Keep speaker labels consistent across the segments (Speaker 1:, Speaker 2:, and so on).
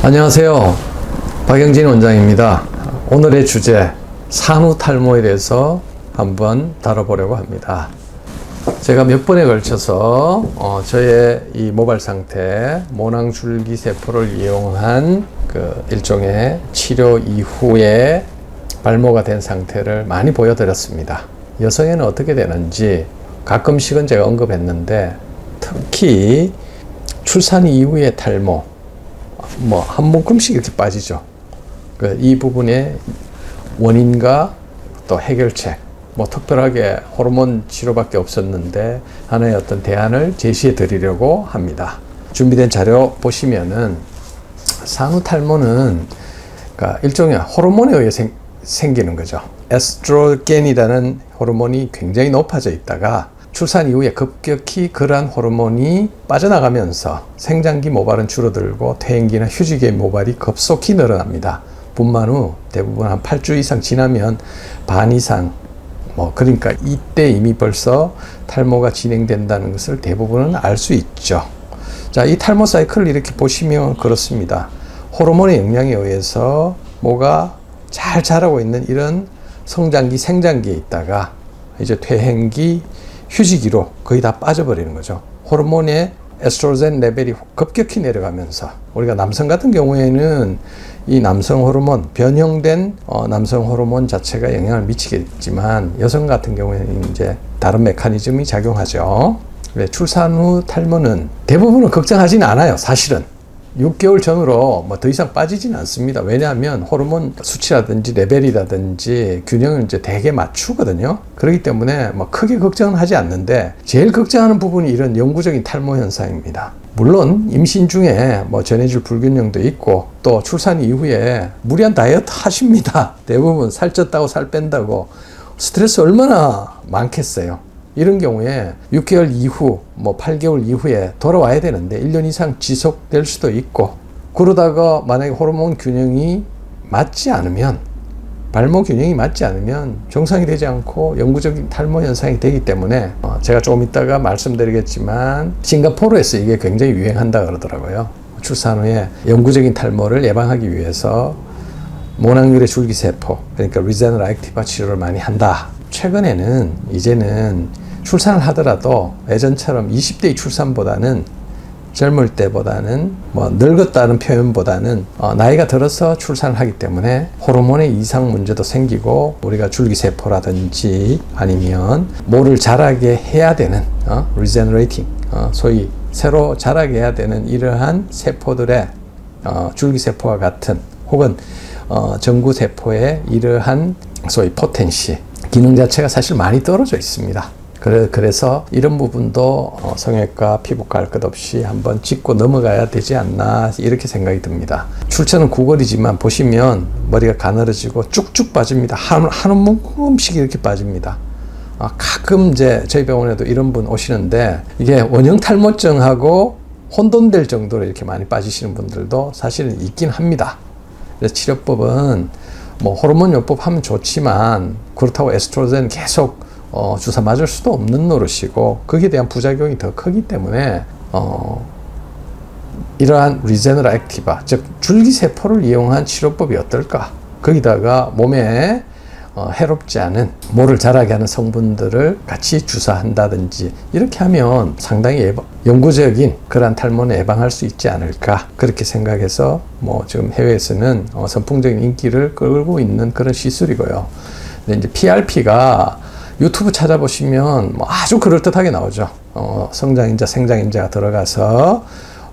Speaker 1: 안녕하세요. 박영진 원장입니다. 오늘의 주제, 산후 탈모에 대해서 한번 다뤄보려고 합니다. 제가 몇 번에 걸쳐서 어, 저의 이 모발 상태, 모낭줄기 세포를 이용한 그 일종의 치료 이후에 발모가 된 상태를 많이 보여드렸습니다. 여성에는 어떻게 되는지 가끔씩은 제가 언급했는데 특히 출산 이후의 탈모, 뭐한 몸끔씩 이렇게 빠지죠. 그이 부분의 원인과 또 해결책, 뭐 특별하게 호르몬 치료밖에 없었는데 하나의 어떤 대안을 제시해 드리려고 합니다. 준비된 자료 보시면은 산후 탈모는 그러니까 일종의 호르몬에 의해 생, 생기는 거죠. 에스트로겐이라는 호르몬이 굉장히 높아져 있다가 출산 이후에 급격히 그러한 호르몬이 빠져나가면서 생장기 모발은 줄어들고 퇴행기나 휴지기의 모발이 급속히 늘어납니다. 분만 후 대부분 한 8주 이상 지나면 반 이상 뭐 그러니까 이때 이미 벌써 탈모가 진행된다는 것을 대부분은 알 수 있죠. 자, 이 탈모 사이클을 이렇게 보시면 그렇습니다. 호르몬의 영향에 의해서 뭐가 잘 자라고 있는 이런 성장기, 생장기에 있다가 이제 퇴행기, 휴지기로 거의 다 빠져버리는 거죠. 호르몬의 에스트로겐 레벨이 급격히 내려가면서 우리가 남성 같은 경우에는 이 남성 호르몬 변형된 어, 남성 호르몬 자체가 영향을 미치겠지만 여성 같은 경우에는 이제 다른 메커니즘이 작용하죠. 네, 출산 후 탈모는 대부분은 걱정하지는 않아요. 사실은 6개월 전으로 뭐 더 이상 빠지지는 않습니다. 왜냐하면 호르몬 수치라든지 레벨이라든지 균형을 이제 대개 맞추거든요. 그렇기 때문에 뭐 크게 걱정은 하지 않는데 제일 걱정하는 부분이 이런 영구적인 탈모 현상입니다. 물론 임신 중에 뭐 전해질 불균형도 있고 또 출산 이후에 무리한 다이어트 하십니다. 대부분 살쪘다고 살 뺀다고 스트레스 얼마나 많겠어요. 이런 경우에 6개월 이후, 뭐 8개월 이후에 돌아와야 되는데 1년 이상 지속될 수도 있고 그러다가 만약에 호르몬 균형이 맞지 않으면 발모 균형이 맞지 않으면 정상이 되지 않고 영구적인 탈모 현상이 되기 때문에 어 제가 조금 이따가 말씀드리겠지만 싱가포르에서 이게 굉장히 유행한다 그러더라고요. 출산 후에 영구적인 탈모를 예방하기 위해서 모낭률의 줄기세포 그러니까 리제너라 액티바 치료를 많이 한다. 최근에는 이제는 출산을 하더라도 예전처럼 20대의 출산보다는 젊을 때보다는 뭐 늙었다는 표현보다는 어 나이가 들어서 출산을 하기 때문에 호르몬의 이상 문제도 생기고 우리가 줄기세포라든지 아니면 모를 자라게 해야 되는 어 리제너레이팅 어 소위 새로 자라게 해야 되는 이러한 세포들의 어 줄기세포와 같은 혹은 어 정구세포의 이러한 소위 포텐시 기능 자체가 사실 많이 떨어져 있습니다. 그래, 그래서 이런 부분도 어, 성형외과, 피부과 할 것 없이 한번 짚고 넘어가야 되지 않나 이렇게 생각이 듭니다. 출처는 구걸이지만 보시면 머리가 가늘어지고 쭉쭉 빠집니다. 한, 한 움큼씩 이렇게 빠집니다. 아, 가끔 이제 저희 병원에도 이런 분 오시는데 이게 원형 탈모증하고 혼돈될 정도로 이렇게 많이 빠지시는 분들도 사실은 있긴 합니다. 치료법은 뭐 호르몬 요법 하면 좋지만 그렇다고 에스트로겐 계속 어, 주사 맞을 수도 없는 노릇이고 거기에 대한 부작용이 더 크기 때문에 어, 이러한 리제너라 액티바 즉 줄기세포를 이용한 치료법이 어떨까 거기다가 몸에 어, 해롭지 않은 모를 자라게 하는 성분들을 같이 주사한다든지 이렇게 하면 상당히 예방, 영구적인 그러한 탈모는 예방할 수 있지 않을까 그렇게 생각해서 뭐 지금 해외에서는 어, 선풍적인 인기를 끌고 있는 그런 시술이고요. 근데 이제 PRP가 유튜브 찾아보시면 뭐 아주 그럴듯하게 나오죠. 어, 성장인자, 생장인자가 들어가서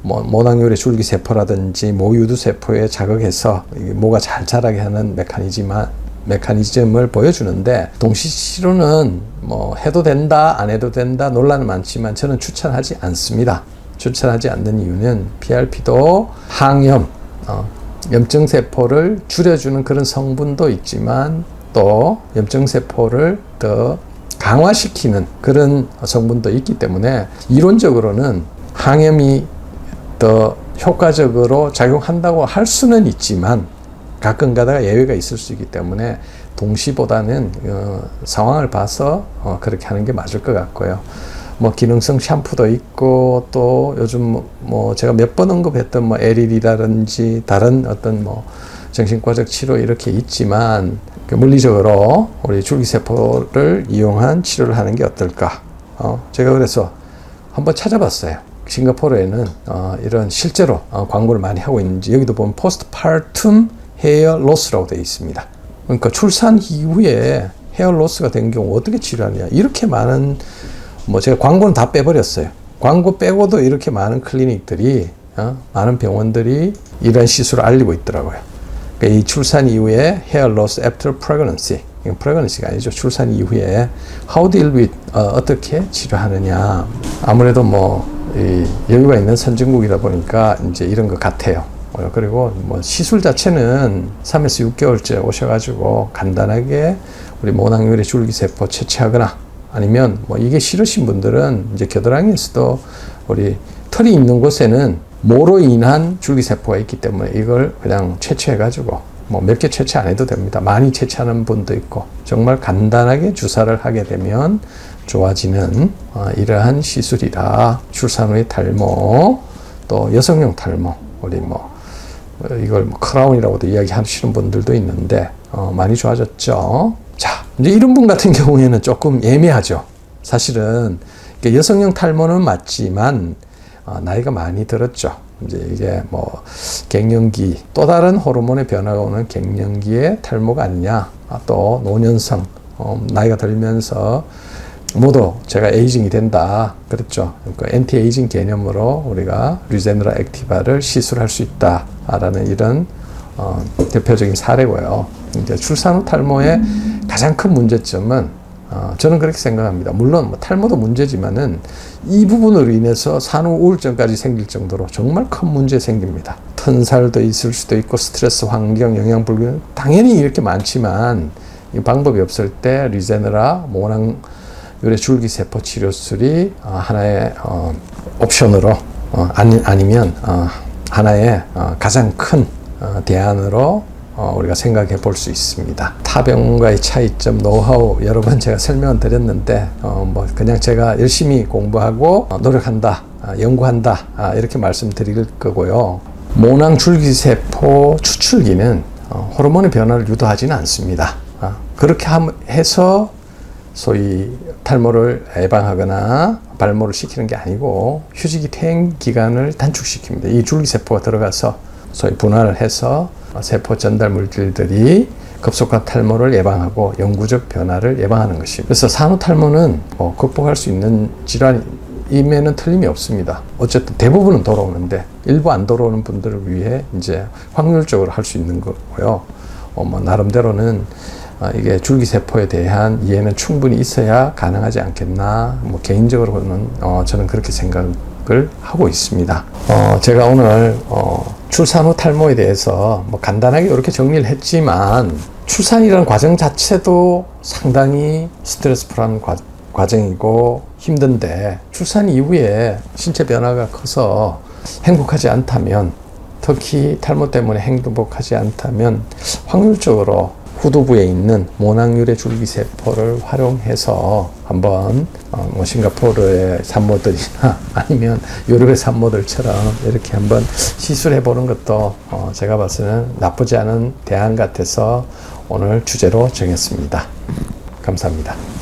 Speaker 1: 뭐 모낭요리 줄기세포라든지 모유두세포에 자극해서 모가 잘 자라게 하는 메커니즘만 메커니즘을 보여주는데 동시치료는 뭐 해도 된다 안 해도 된다 논란은 많지만 저는 추천하지 않습니다. 추천하지 않는 이유는 PRP도 항염 어, 염증 세포를 줄여주는 그런 성분도 있지만 또 염증 세포를 더 강화시키는 그런 성분도 있기 때문에 이론적으로는 항염이 더 효과적으로 작용한다고 할 수는 있지만 가끔 가다가 예외가 있을 수 있기 때문에 동시보다는 어, 상황을 봐서 어, 그렇게 하는 게 맞을 것 같고요. 뭐 기능성 샴푸도 있고 또 요즘 뭐- 뭐 제가 몇 번 언급했던 뭐 LED라든지 다른 어떤 뭐 정신과적 치료 이렇게 있지만 그 물리적으로 우리 줄기세포를 이용한 치료를 하는 게 어떨까? 어, 제가 그래서 한번 찾아봤어요. 싱가포르에는 어, 이런 실제로 어, 광고를 많이 하고 있는지 여기도 보면 포스트파tum 헤어 로스라고 되어 있습니다. 그러니까 출산 이후에 헤어 로스가 된 경우 어떻게 치료하느냐 이렇게 많은 뭐 제가 광고는 다 빼버렸어요. 광고 빼고도 이렇게 많은 클리닉들이 어, 많은 병원들이 이런 시술을 알리고 있더라고요. 그러니까 이 출산 이후에 hair loss after pregnancy. 이건 pregnancy가 아니죠. 출산 이후에 how deal with 어, 떻게 치료하느냐. 아무래도 뭐 이, 여유가 있는 선진국이다 보니까 이제 이런 것 같아요. 어, 그리고 뭐 시술 자체는 3에서 6개월째 오셔가지고 간단하게 우리 모낭유래 줄기세포 채취하거나 아니면 뭐 이게 싫으신 분들은 이제 겨드랑이에서도 우리 털이 있는 곳에는 모로 인한 줄기세포가 있기 때문에 이걸 그냥 채취해가지고 뭐 몇 개 채취 안 해도 됩니다. 많이 채취하는 분도 있고 정말 간단하게 주사를 하게 되면 좋아지는 어, 이러한 시술이다. 출산 후의 탈모 또 여성용 탈모 우리 뭐 어, 이걸 뭐 크라운이라고도 이야기하시는 분들도 있는데 어, 많이 좋아졌죠. 자, 이제 이런 분 같은 경우에는 조금 예매하죠. 사실은 여성형 탈모는 맞지만 어, 나이가 많이 들었죠. 이제 이게 뭐 갱년기 또 다른 호르몬의 변화가 오는 갱년기의 탈모가 아니냐. 아, 또 노년성 어, 나이가 들면서 모두 제가 에이징이 된다. 그랬죠. 그러니까 엔티 에이징 개념으로 우리가 리제너라 액티바를 시술할 수 있다라는 이런 어, 대표적인 사례고요. 이제 출산 후 탈모의 가장 큰 문제점은 어, 저는 그렇게 생각합니다. 물론 뭐 탈모도 문제지만은 이 부분으로 인해서 산후 우울증까지 생길 정도로 정말 큰 문제 생깁니다. 턴살도 있을 수도 있고 스트레스, 환경, 영양 불균 당연히 이렇게 많지만 이 방법이 없을 때 리제너라 모낭 유래 줄기 세포 치료술이 어, 하나의 어, 옵션으로 어, 아니, 아니 면 어, 하나의 어, 가장 큰 어, 대안으로 어, 우리가 생각해 볼 수 있습니다. 타 병원과의 차이점, 노하우 여러 번 제가 설명을 드렸는데 어, 뭐 그냥 제가 열심히 공부하고 어, 노력한다, 아, 연구한다 아, 이렇게 말씀드릴 거고요. 모낭 줄기세포 추출기는 어, 호르몬의 변화를 유도하지는 않습니다. 아, 그렇게 함- 해서 소위 탈모를 예방하거나 발모를 시키는 게 아니고 휴지기 퇴행 기간을 단축시킵니다. 이 줄기세포가 들어가서 소위 분할을 해서 세포 전달 물질들이 급속한 탈모를 예방하고 영구적 변화를 예방하는 것입니다. 그래서 산후 탈모는 뭐 극복할 수 있는 질환임에는 틀림이 없습니다. 어쨌든 대부분은 돌아오는데 일부 안 돌아오는 분들을 위해 이제 확률적으로 할 수 있는 거고요. 어, 뭐 나름대로는 어, 이게 줄기세포에 대한 이해는 충분히 있어야 가능하지 않겠나. 뭐 개인적으로는 어, 저는 그렇게 생각을 하고 있습니다. 어, 제가 오늘 어, 출산 후 탈모에 대해서 뭐 간단하게 이렇게 정리를 했지만 출산이라는 과정 자체도 상당히 스트레스풀한 과, 과정이고 힘든데 출산 이후에 신체 변화가 커서 행복하지 않다면 특히 탈모 때문에 행복하지 않다면 확률적으로 후두부에 있는 모낭유래 줄기세포를 활용해서 한번 어, 뭐 싱가포르의 산모들이나 아니면 유럽의 산모들처럼 이렇게 한번 시술해 보는 것도 어, 제가 봐서는 나쁘지 않은 대안 같아서 오늘 주제로 정했습니다. 감사합니다.